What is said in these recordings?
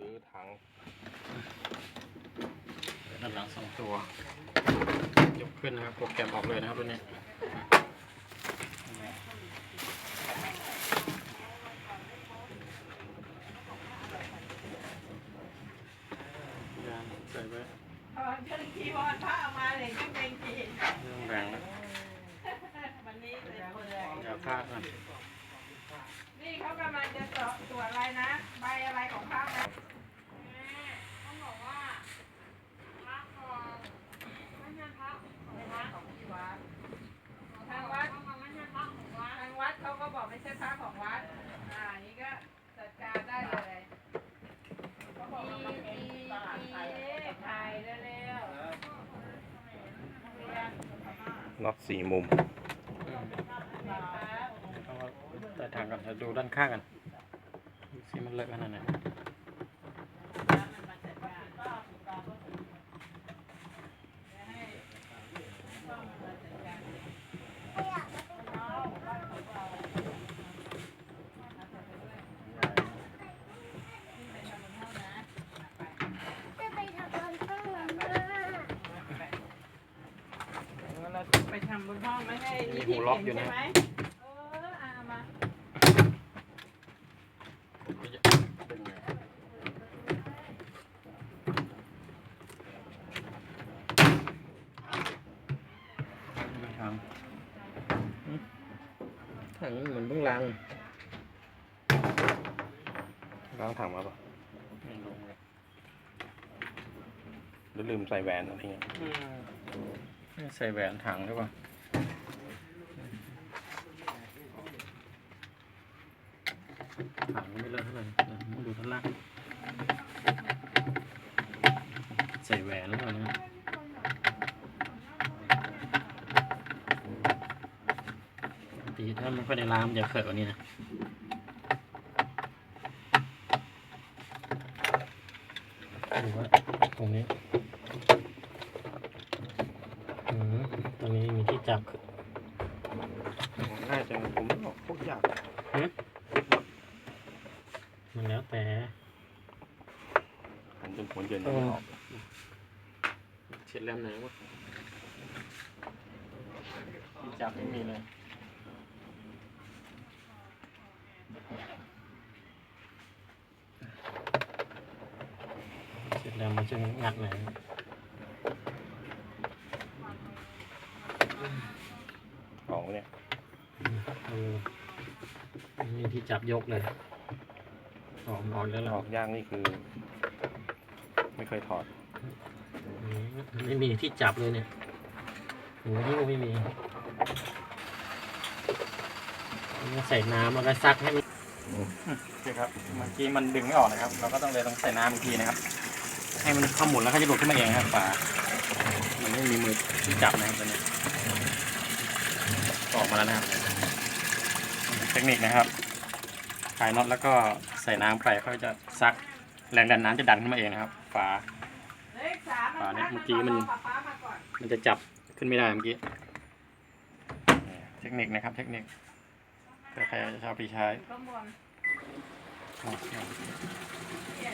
ซื้อถังด้านหลังสองตัวยกขึ้นนะครับโปรแกรมออกเลยนะครับตัวนี้ยางใส่ไว้เอาเชิญคีย์บอร์ดพระเอามาเลยก็เป็นคีย์เรื่องแรงแล้ววันนี้เลยยาวค่ากันนี่เขากำลังจะสอบตรวจอะไรนะ ใบอะไรของพระนะ ต้องบอกว่าพระของไม่ใช่พระของวัด ของที่วัด ทางวัดของไม่ใช่พระของวัด ทางวัดเขาก็บอกไม่ใช่พระของวัด อ่า นี่ก็จัดการได้เลยเขาบอกว่ามันเป็นตลาดไทยไทยเร็วๆเรียน น็อตสี่มุมแต่ทางกันจะดูด้านข้างกันสีมันเลอะขนาดไหน เราไปทำบนห้อง ไม่ให้มีหูล็อกอยู่นะใช่ไหมเออเอามาเป็นไงไม่ทำถังเหมือนเพิ่งล้างล้างถังมาปะไม่รู้เลยหรือลืมใส่แหวนอะไรเงี้ยอืมนี่ใส่แหวนถังหรือเปล่ ถังก็ไม่เลอะเท่าไหร่เดี๋ยวมาดูท่านล่างใส่แหวนหรือเปล่าเนี่ยปกติถ้ามันค่อยในร้านมันจะเขิดกว่านี้นะดูว่าตรงนี้อืมตรงนี้มีที่จับง่ายจังผมไม่บอกพวกยากมัน แล้วแต่ผมจนผลเย็นยังไม่ออกเช็ดแล้วไหนวะที่จับไม่มีเลยเสร็จแล้วมันจะงัดไหนของเนี่ยเออมีที่จับยกเลย ออกออกแล้วเหรอออกยากนี่คือ ไม่เคยถอด อืมไม่มีที่จับเลยเนี่ยโอ้ยไม่มีนี่ใส่น้ำแล้วก็ซักให้มันโอเคครับเมื่อกี้มันดึงไม่ออกนะครับ เราก็ต้องเลยต้องใส่น้ำอีกทีนะครับ ให้มันเข้าหมุนแล้วก็จะหลุดขึ้นมาเองครับฝามันไม่มีมือที่จับนะครับตอนนี้ออกมาแล้วนะครับ เทคนิคนะครับคลายน็อตแล้วก็ ใส่น้ำไปเขาจะซักแรงดันน้ำจะดันขึ้นมาเองนะครับ ฝาเลขสาเนี่ยเมื่อกี้มัน มันจะจับขึ้นไม่ได้เมื่อกี้ เทคนิคนะครับ เทคนิคใครจะเอาไปใช้ข้างบนอ๋อเนี่ย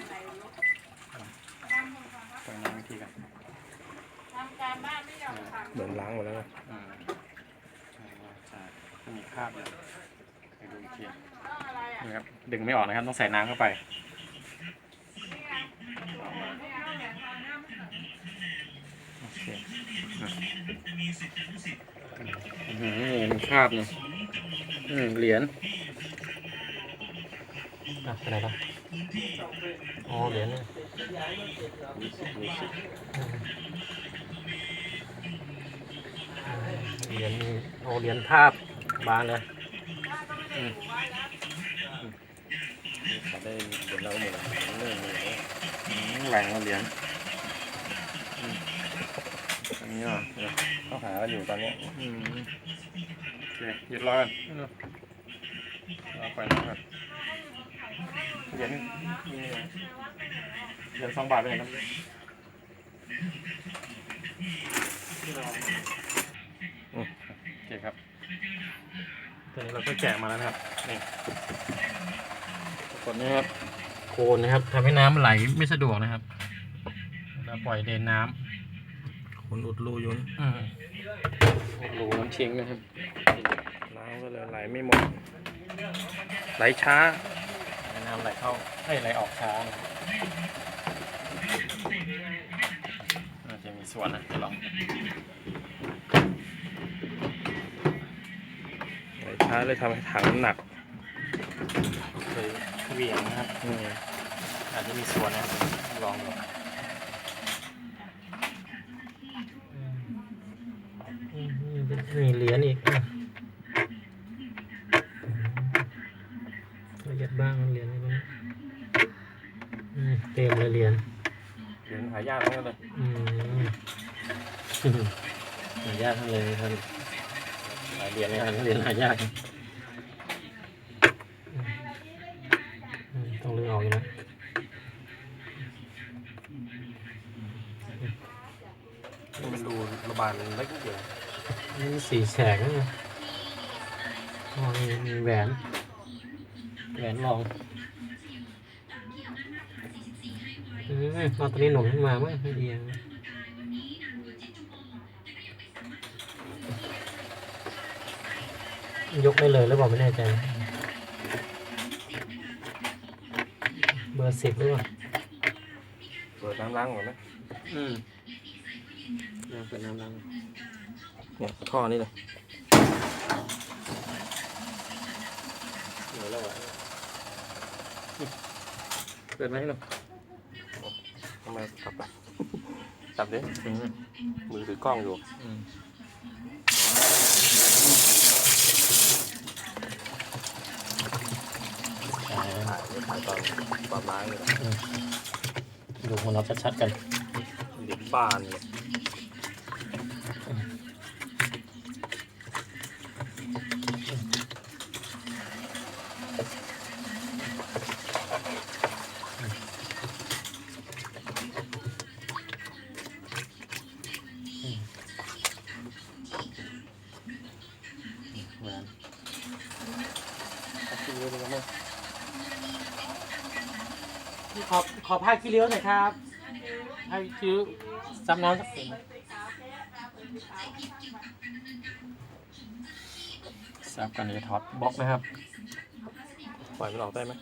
อะไรลูกทำบนก่อนครับตรงนั้นวิธีกันทำการบ้านไม่ยอมทำเหมือนล้างหมดแล้วนะอ่ามีคราบอยู่ไปดูอีกที ต้องอะครับดึงไม่ออกนะครับ ต้องใส่น้ำเข้าไปเหรียญทองหน้าไม่ใส่โอเคอืมนี่มีคาบเนี่ยอืมเหรียญอะไปไหนล่ะอ๋อเหรียญเนี่ยเหรียญโอเหรียญภาพบานเลยเขา ได้เดี๋ยวเราหมดแล้วเรื่องมีอะไรอืมแหล่งเอาเหรียญอืมอันนี้เหรอเดี๋ยวเขาหากันอยู่ตอนเนี้ยอืมโอเคหยุดรอกันรอไปนะครับเหรียญมีเหรียญสองบาทเป็นไงครับที่เราอืมโอเคครับตอนนี้เราก็แกะมาแล้วนะครับ นี่ ปรากฏนี่ครับนนะครับทำให้น้ำมันไหลไม่สะดวกนะครับเราปล่อยเดนน้คนอุดรูอยุนำอืมรูน้ำเชียงนะครับน้ำก็เลยไหลไม่หมด ไหลช้าให้น้ำไหลเข้าให้ไหลออกช้านะครับน่าจะมีส่วนนะเดี๋ยวลองไหลช้าเลยทำให้ถังน้ำหนัก เคยเหวี่ยงนะครับอืมอาจจะมีส่วนนะครับลองดูมีเหรียญอีกอะละเอียดบ้างเหรียญอะไรบ้างอืมเต็มเลยเหรียญเหรียญหายากทั้งนั้นเลยอืมหายากทั้งเลยท่านหลายเหรียญเลยครับเหรียญหายากอืมต้องเลือกออกอยู่นะ มันดู ระบายมันเล็กนิดเดียวนี่มีสีแฉกนะอ๋อมีมีแหวน แหวนรองอืมเอาตัวนี้หนุนขึ้นมามั้ยไม่ดีนะยกได้เลยหรือเปล่าไม่แน่ใจ เบอร์สิบหรือเปล่า เปิดน้ำล้างก่อนไหมอืม น้ำเป็นน้ำล้างเนี่ยท่อนี้เลยเหลือแล้วอะเปิดไหมให้หน่อยทำไมจับไปจับดิมือถือกล้องอยู่อืมอ่าถ่ายไม่ถ่ายตอนตอนล้างเลยดูของเราชัดๆกันเด็กบ้านเลย แหวน กินเยอะเลยมั้ง ขอขอผ้าขี้เลี้ยวหน่อยครับผ้าขี้เลี้ยวซับน้ำสักสิ่งซับกันจะถอดบล็อกนะครับ ปล่อยมันออกได้ไหม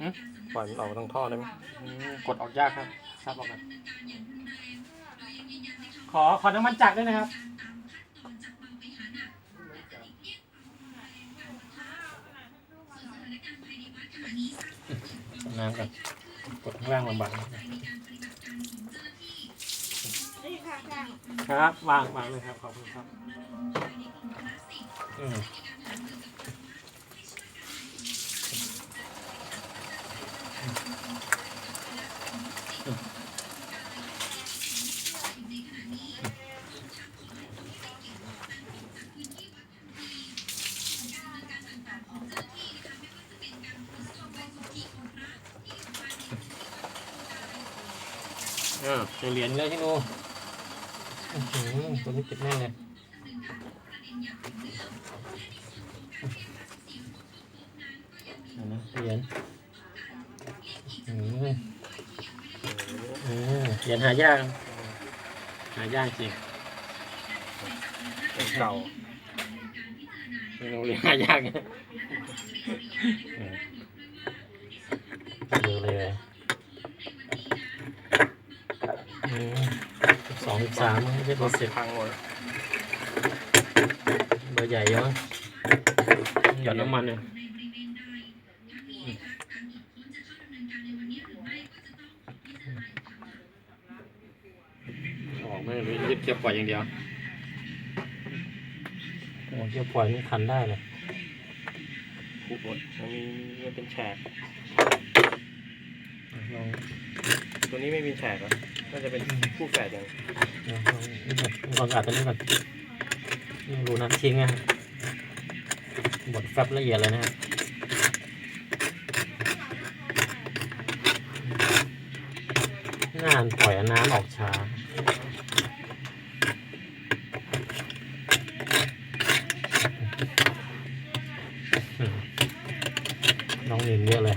หืมปล่อยมันออกทางท่อได้ไหมอืมกดออกยากครับซับออกกันขอขอน้ำมันจักรด้วยนะครับ น้ำกัน กดข้างล่างลำบากนะครับนี่ค่ะค่ะครับวางวางเลยครับ ขอบคุณครับ อืม เออเจอเหรียญแล้วที่นู่นอื้อหือตัวนี้ติดแน่นเลยเห็นไหมเหรียญอืมอืมเหรียญหายากหายากจริงเป็นเก่าไม่รู้เหรียญหายากเนี่ยเยอะเลยอืม สองสามไม่ใช่เบอร์สิบพังหมดเบอร์ใหญ่เยอะหยอดน้ำมันเนี่ยออกไม่รู้ยึดเกียร์ปล่อยอย่างเดียวโอ้เกียร์ปล่อยนี่คันได้เลยผูกหมดมันมีมันเป็นแฉกลอง ตัวนี้ไม่มีแฉกเหรอน่าจะเป็นคู่แฝดอย่างลองลองนี่ก่อนลองอัดตัวนี้ก่อนนี่รูน้ำทิ้งอะบดแฟบละเอียดเลยนะฮะงานปล่อยน้ำออกช้า น้องนินเยอะเลย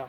อะ